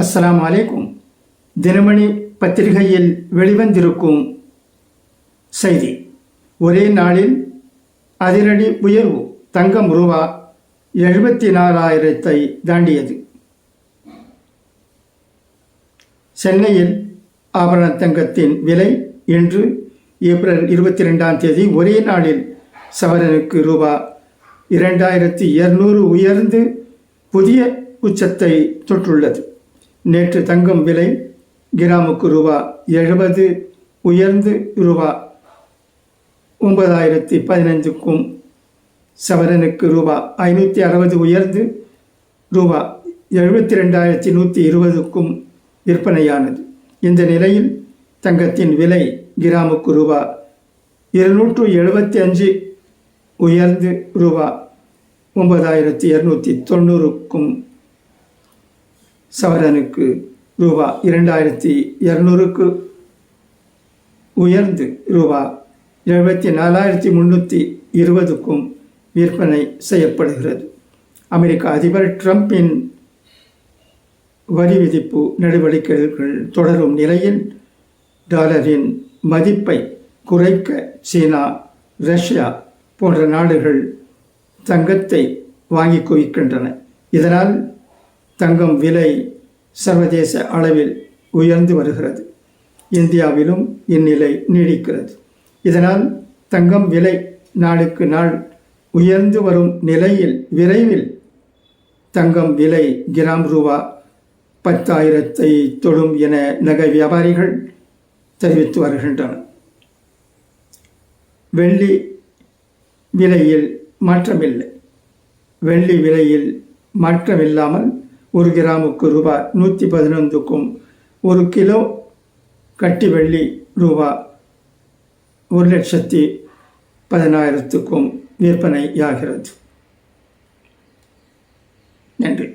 அஸ்லாம் அலைக்கும். தினமணி பத்திரிகையில் வெளிவந்திருக்கும் செய்தி. ஒரே நாளில் அதிரடி உயர்வு தங்கம் ரூபா எழுபத்தி நாலாயிரத்தை தாண்டியது. சென்னையில் ஆபரண தங்கத்தின் விலை இன்று ஏப்ரல் இருபத்தி ரெண்டாம் தேதி ஒரே நாளில் சவரனுக்கு ரூபா இரண்டாயிரத்தி இருநூறு உயர்ந்து புதிய உச்சத்தை தொற்றுள்ளது. நேற்று தங்கம் விலை கிராமுக்கு ரூபா எழுபது உயர்ந்து ரூபா ஒன்பதாயிரத்தி பதினைந்துக்கும் சவரனுக்கு ரூபா ஐநூற்றி அறுபது உயர்ந்து ரூபா எழுபத்தி ரெண்டாயிரத்தி நூற்றி இருபதுக்கும் விற்பனையானது. இந்த நிலையில் தங்கத்தின் விலை கிராமுக்கு ரூபா இருநூற்று எழுபத்தி அஞ்சு உயர்ந்து ரூபா ஒன்பதாயிரத்தி இரநூத்தி தொண்ணூறுக்கும் சவரனுக்கு ரூபா இரண்டாயிரத்தி இரநூறுக்கு உயர்ந்து ரூபா எழுபத்தி நாலாயிரத்தி முந்நூற்றி இருபதுக்கும் விற்பனை செய்யப்படுகிறது. அமெரிக்க அதிபர் ட்ரம்பின் வரி விதிப்பு நடவடிக்கைகள் தொடரும் நிலையில் டாலரின் மதிப்பை குறைக்க சீனா ரஷ்யா போன்ற நாடுகள் தங்கத்தை வாங்கி குவிக்கின்றன. இதனால் தங்கம் விலை சர்வதேச அளவில் உயர்ந்து வருகிறது. இந்தியாவிலும் இந்நிலை நீடிக்கிறது. இதனால் தங்கம் விலை நாளுக்கு நாள் உயர்ந்து வரும் நிலையில் விரைவில் தங்கம் விலை கிராம் ரூபா பத்தாயிரத்தை தொடும் என நகை வியாபாரிகள் தெரிவித்து வருகின்றனர். வெள்ளி விலையில் மாற்றமில்லை. வெள்ளி விலையில் மாற்றமில்லாமல் ஒரு கிராமுக்கு ரூபாய் நூற்றி பதினொன்றுக்கும் ஒரு கிலோ கட்டி வெள்ளி ரூபா ஒரு லட்சத்தி பதினாயிரத்துக்கும் விற்பனையாகிறது. நன்றி.